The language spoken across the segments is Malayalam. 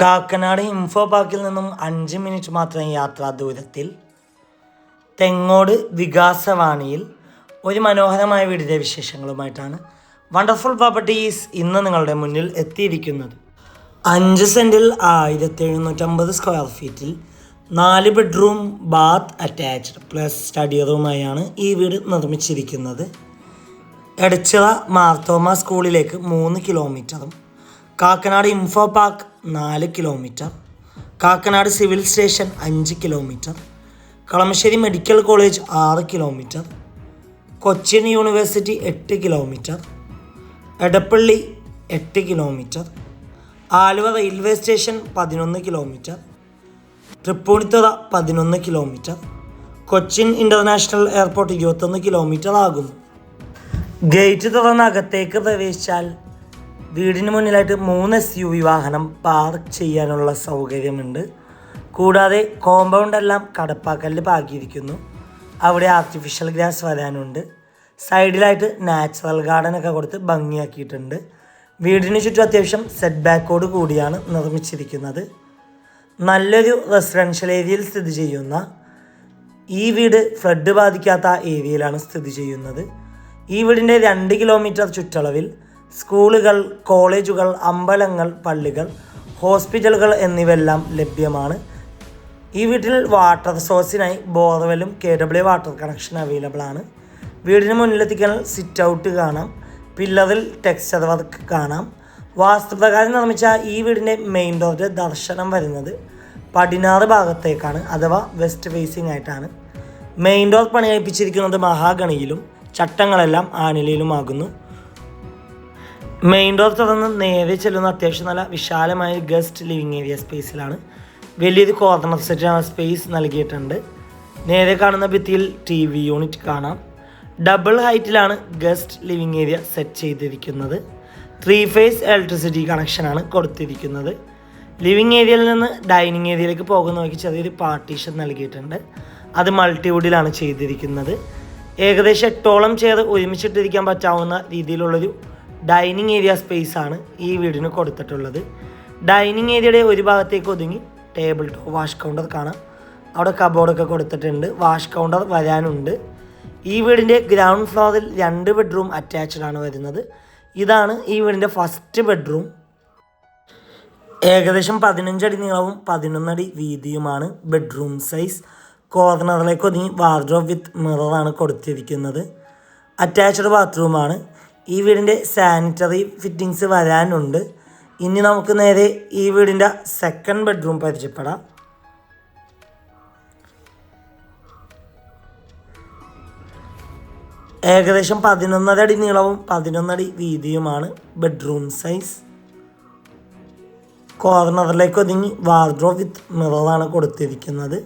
കാക്കനാട് ഇൻഫോ പാർക്കിൽ നിന്നും അഞ്ച് മിനിറ്റ് മാത്രം യാത്രാ ദൂരത്തിൽ തെങ്ങോട് വികാസവാണിയിൽ ഒരു മനോഹരമായ വീടിന്റെ വിശേഷങ്ങളുമായിട്ടാണ് വണ്ടർഫുൾ പ്രോപ്പർട്ടീസ് ഇന്ന് നിങ്ങളുടെ മുന്നിൽ എത്തിയിരിക്കുന്നത്. അഞ്ച് സെന്റിൽ ആയിരത്തി എഴുന്നൂറ്റമ്പത് സ്ക്വയർ ഫീറ്റിൽ നാല് bedroom bath attached plus study റൂമായാണ് ഈ വീട് നിർമ്മിച്ചിരിക്കുന്നത്. എടച്ചിറ മാർത്തോമ സ്കൂളിലേക്ക് മൂന്ന് കിലോമീറ്ററും കാക്കനാട് ഇൻഫോ പാർക്ക് നാല് കിലോമീറ്റർ. കാക്കനാട് സിവിൽ സ്റ്റേഷൻ അഞ്ച് കിലോമീറ്റർ. കളമശ്ശേരി മെഡിക്കൽ കോളേജ് ആറ് കിലോമീറ്റർ. കൊച്ചിൻ യൂണിവേഴ്സിറ്റി എട്ട് കിലോമീറ്റർ. എടപ്പള്ളി എട്ട് കിലോമീറ്റർ. ആലുവ റെയിൽവേ സ്റ്റേഷൻ പതിനൊന്ന് കിലോമീറ്റർ. തൃപ്പൂണിത്തുറ പതിനൊന്ന് കിലോമീറ്റർ. കൊച്ചിൻ ഇന്റർനാഷണൽ എയർപോർട്ട് ഇരുപത്തൊന്ന് കിലോമീറ്റർ ആകും ഗേറ്റ് തുറന്ന് അകത്തേക്ക് പ്രവേശിച്ചാൽ വീടിന് മുന്നിലായിട്ട് മൂന്ന് എസ് യു വി വാഹനം പാർക്ക് ചെയ്യാനുള്ള സൗകര്യമുണ്ട്. കൂടാതെ കോമ്പൗണ്ട് എല്ലാം കടപ്പാക്കല്ല് പാകിയിരിക്കുന്നു. അവിടെ ആർട്ടിഫിഷ്യൽ ഗ്രാസ് വരാനുണ്ട്. സൈഡിലായിട്ട് നാച്ചുറൽ ഗാർഡൻ ഒക്കെ കൊടുത്ത് ഭംഗിയാക്കിയിട്ടുണ്ട്. വീടിന് ചുറ്റും അത്യാവശ്യം സെറ്റ് ബാക്കോട് കൂടിയാണ് നിർമ്മിച്ചിരിക്കുന്നത്. നല്ലൊരു റെസിഡൻഷ്യൽ ഏരിയയിൽ സ്ഥിതി ചെയ്യുന്ന ഈ വീട് ഫ്ലഡ് ബാധിക്കാത്ത ഏരിയയിലാണ് സ്ഥിതി ചെയ്യുന്നത്. ഈ വീടിന്റെ രണ്ട് കിലോമീറ്റർ ചുറ്റളവിൽ സ്കൂളുകൾ കോളേജുകൾ അമ്പലങ്ങൾ പള്ളികൾ ഹോസ്പിറ്റലുകൾ എന്നിവയെല്ലാം ലഭ്യമാണ്. ഈ വീട്ടിൽ വാട്ടർ സോഴ്സിനായി ബോർവെല്ലും K W water connection available ആണ്. വീടിന് മുന്നിലെത്തിക്കാൻ സിറ്റ് ഔട്ട് കാണാം. പില്ലറിൽ ടെക്സ്ചർ വർക്ക് കാണാം. വാസ്തുപ്രകാരം നിർമ്മിച്ച ഈ വീടിന്റെ മെയിൻ ഡോറിന്റെ ദർശനം വരുന്നത് പടിഞ്ഞാറ് ഭാഗത്തേക്കാണ് അഥവാ വെസ്റ്റ് ഫേസിംഗ് ആയിട്ടാണ്. മെയിൻ ഡോർ പണികഴിപ്പിച്ചിരിക്കുന്നത് മഹാഗണിയിലും ചട്ടങ്ങളെല്ലാം ആനിലയിലുമാകുന്നു. മെയിൻ ഡോർ തുറന്ന് നേരെ ചെല്ലുന്ന അത്യാവശ്യം നല്ല വിശാലമായ ഗസ്റ്റ് ലിവിങ് ഏരിയ സ്പേസിലാണ് വലിയൊരു കോർണർ സെറ്റാണ് സ്പേസ് നൽകിയിട്ടുണ്ട്. നേരെ കാണുന്ന ഭിത്തിയിൽ ടി വി യൂണിറ്റ് കാണാം. ഡബിൾ ഹൈറ്റിലാണ് ഗസ്റ്റ് ലിവിങ് ഏരിയ സെറ്റ് ചെയ്തിരിക്കുന്നത്. ത്രീ ഫേസ് ഇലക്ട്രിസിറ്റി കണക്ഷനാണ് കൊടുത്തിരിക്കുന്നത്. ലിവിങ് ഏരിയയിൽ നിന്ന് ഡൈനിങ് ഏരിയയിലേക്ക് പോകുന്ന വഴിക്ക് ചെറിയൊരു പാർട്ടീഷൻ നൽകിയിട്ടുണ്ട്. അത് മൾട്ടിവുഡിലാണ് ചെയ്തിരിക്കുന്നത്. ഏകദേശം എട്ടോളം ചെയർ ഒരുമിച്ചിട്ടിരിക്കാൻ പറ്റാവുന്ന രീതിയിലുള്ളൊരു ഡൈനിങ് ഏരിയ സ്പേസ് ആണ് ഈ വീടിന് കൊടുത്തിട്ടുള്ളത്. ഡൈനിങ് ഏരിയയുടെ ഒരു ഭാഗത്തേക്ക് ഒതുങ്ങി ടേബിൾ ടോപ്പ് വാഷ് കൗണ്ടർ കാണാം. അവിടെ കബോർഡൊക്കെ കൊടുത്തിട്ടുണ്ട്. വാഷ് കൗണ്ടർ വരാനുണ്ട്. ഈ വീടിന്റെ ഗ്രൗണ്ട് ഫ്ലോറിൽ രണ്ട് ബെഡ്റൂം അറ്റാച്ച്ഡ് ആണ് വരുന്നത്. ഇതാണ് ഈ വീടിന്റെ ഫസ്റ്റ് ബെഡ്റൂം ഏകദേശം പതിനഞ്ചടി നീളവും പതിനൊന്നടി വീതിയുമാണ് ബെഡ്റൂം സൈസ് കോർണറിലേക്ക് ഒതുങ്ങി വാർഡ്രോബ് വിത്ത് മിററാണ് കൊടുത്തിരിക്കുന്നത്. അറ്റാച്ച്ഡ് ബാത്റൂമാണ് ഈ വീടിന്റെ സാനിറ്ററി ഫിറ്റിങ്സ് വരാനുണ്ട്. ഇനി നമുക്ക് നേരെ ഈ വീടിന്റെ സെക്കൻഡ് ബെഡ്റൂം പരിചയപ്പെടാം. ഏകദേശം പതിനൊന്നര അടി നീളവും പതിനൊന്നടി വീതിയുമാണ് ബെഡ്റൂം സൈസ് കോർണറിലേക്ക് ഒതുങ്ങി വാർഡ്രോബ് വിത്ത് മിററാണ് കൊടുത്തിരിക്കുന്നത്.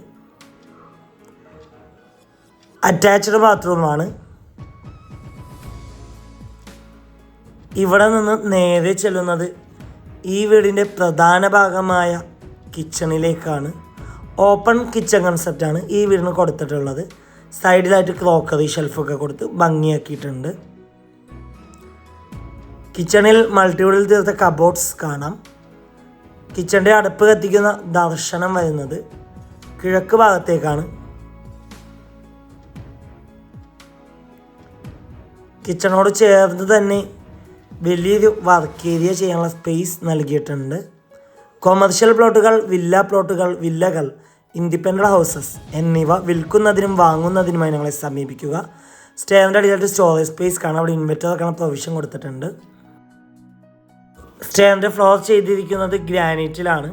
അറ്റാച്ച്ഡ് ബാത്റൂമാണ് ഇവിടെ നിന്ന് നേരെ ചെല്ലുന്നത് ഈ വീടിന്റെ പ്രധാന ഭാഗമായ കിച്ചണിലേക്കാണ് ഓപ്പൺ കിച്ചൺ കൺസെപ്റ്റാണ് ഈ വീടിന് കൊടുത്തിട്ടുള്ളത്. സൈഡിലായിട്ട് ക്രോക്കറി ഷെൽഫൊക്കെ കൊടുത്ത് ഭംഗിയാക്കിയിട്ടുണ്ട്. കിച്ചണിൽ മൾട്ടിവുഡിൽ തീർത്ത കബോർഡ്സ് കാണാം. കിച്ചണിന്റെ അടുപ്പ് കത്തിക്കുന്ന ദർശനം വരുന്നത് കിഴക്ക് ഭാഗത്തേക്കാണ്. കിച്ചണോട് ചേർന്ന് തന്നെ വലിയൊരു വർക്ക് ഏരിയ ചെയ്യാനുള്ള സ്പേസ് നൽകിയിട്ടുണ്ട്. കൊമേർഷ്യൽ പ്ലോട്ടുകൾ വില്ല പ്ലോട്ടുകൾ വില്ലകൾ ഇൻഡിപെൻഡന്റ് ഹൗസസ് എന്നിവ വിൽക്കുന്നതിനും വാങ്ങുന്നതിനുമായി ഞങ്ങളെ സമീപിക്കുക. സ്റ്റേറിന്റെ അടിയിലായിട്ട് സ്റ്റോറേജ് സ്പേസ് കാണാം. അവിടെ ഇൻവെർട്ടർ കാണാൻ പ്രൊവിഷൻ കൊടുത്തിട്ടുണ്ട്. സ്റ്റേറിന്റെ ഫ്ലോർ ചെയ്തിരിക്കുന്നത് ഗ്രാനൈറ്റിലാണ്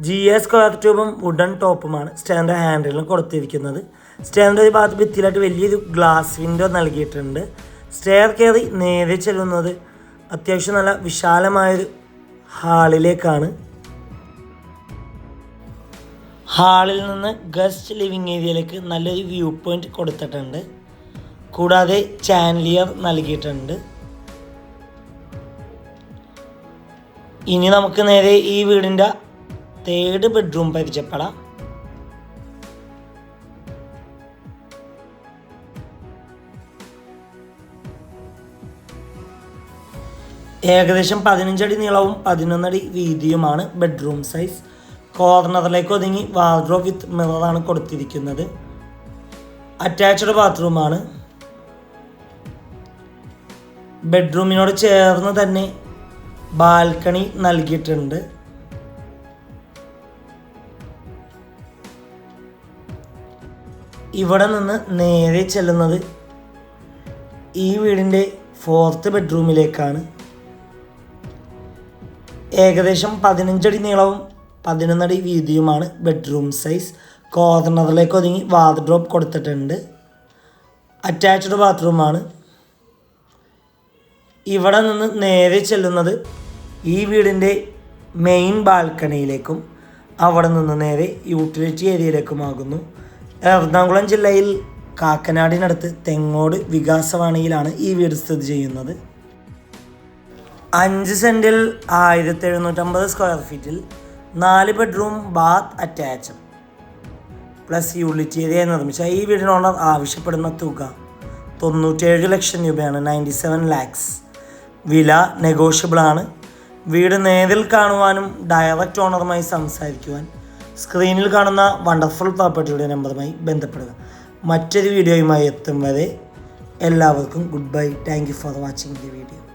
ജി എ സ്ക്വയർ ട്യൂബും വുഡൻ ടോപ്പുമാണ് സ്റ്റേറിന്റെ ഹാൻഡിലും കൊടുത്തിരിക്കുന്നത്. സ്റ്റേറിന്റെ ഒരു ഭാഗത്ത് ഭിത്തിയിലായിട്ട് വലിയൊരു ഗ്ലാസ് വിൻഡോ നൽകിയിട്ടുണ്ട്. സ്റ്റെയർ കയറി നേരെ ചെല്ലുന്നത് അത്യാവശ്യം നല്ല വിശാലമായൊരു ഹാളിലേക്കാണ്. ഹാളിൽ നിന്ന് ഗസ്റ്റ് ലിവിങ് ഏരിയയിലേക്ക് നല്ലൊരു വ്യൂ പോയിന്റ് കൊടുത്തിട്ടുണ്ട്. കൂടാതെ ചാൻലിയർ നൽകിയിട്ടുണ്ട്. ഇനി നമുക്ക് നേരെ ഈ വീടിന്റെ തേർഡ് ബെഡ്റൂം പരിചയപ്പെടാം. ഏകദേശം പതിനഞ്ചടി നീളവും പതിനൊന്നടി വീതിയുമാണ് ബെഡ്റൂം സൈസ് കോർണറിലേക്ക് ഒതുങ്ങി വാർഡ്രോബ് വിത്ത് മിററാണ് കൊടുത്തിരിക്കുന്നത്. അറ്റാച്ച്ഡ് ബാത്റൂമാണ് ബെഡ്റൂമിനോട് ചേർന്ന് തന്നെ ബാൽക്കണി നൽകിയിട്ടുണ്ട്. ഇവിടെ നിന്ന് നേരെ ചെല്ലുന്നത് ഈ വീടിന്റെ ഫോർത്ത് ബെഡ്റൂമിലേക്കാണ് ഏകദേശം പതിനഞ്ചടി നീളവും പതിനൊന്നടി വീതിയുമാണ് ബെഡ്റൂം സൈസ് കോർണറിലേക്ക് ഒതുങ്ങി വാർഡ്രോപ്പ് കൊടുത്തിട്ടുണ്ട്. അറ്റാച്ച്ഡ് ബാത്റൂമാണ് ഇവിടെ നിന്ന് നേരെ ചെല്ലുന്നത് ഈ വീടിന്റെ മെയിൻ ബാൽക്കണിയിലേക്കും അവിടെ നിന്ന് നേരെ യൂട്ടിലിറ്റി ഏരിയയിലേക്കുമാകുന്നു എറണാകുളം ജില്ലയിൽ കാക്കനാടിനടുത്ത് തെങ്ങോട് വികാസവാണിയിലാണ് ഈ വീട് സ്ഥിതി ചെയ്യുന്നത്. അഞ്ച് സെന്റിൽ ആയിരത്തി എഴുന്നൂറ്റമ്പത് സ്ക്വയർ ഫീറ്റിൽ നാല് bedroom bath attach plus unit area നിർമ്മിച്ച ഈ വീടിന് ഓണർ ആവശ്യപ്പെടുന്ന തുക തൊണ്ണൂറ്റേഴ് ലക്ഷം രൂപയാണ് നയന്റി സെവൻ ലാക്സ് വില നെഗോഷ്യബിൾ ആണ്. വീട് നേരിൽ കാണുവാനും ഡയറക്റ്റ് ഓണറുമായി സംസാരിക്കുവാൻ സ്ക്രീനിൽ കാണുന്ന വണ്ടർഫുൾ പ്രോപ്പർട്ടിയുടെ നമ്പറുമായി ബന്ധപ്പെടുക. മറ്റൊരു വീഡിയോയുമായി എത്തും വരെ എല്ലാവർക്കും goodbye thank you for watching the video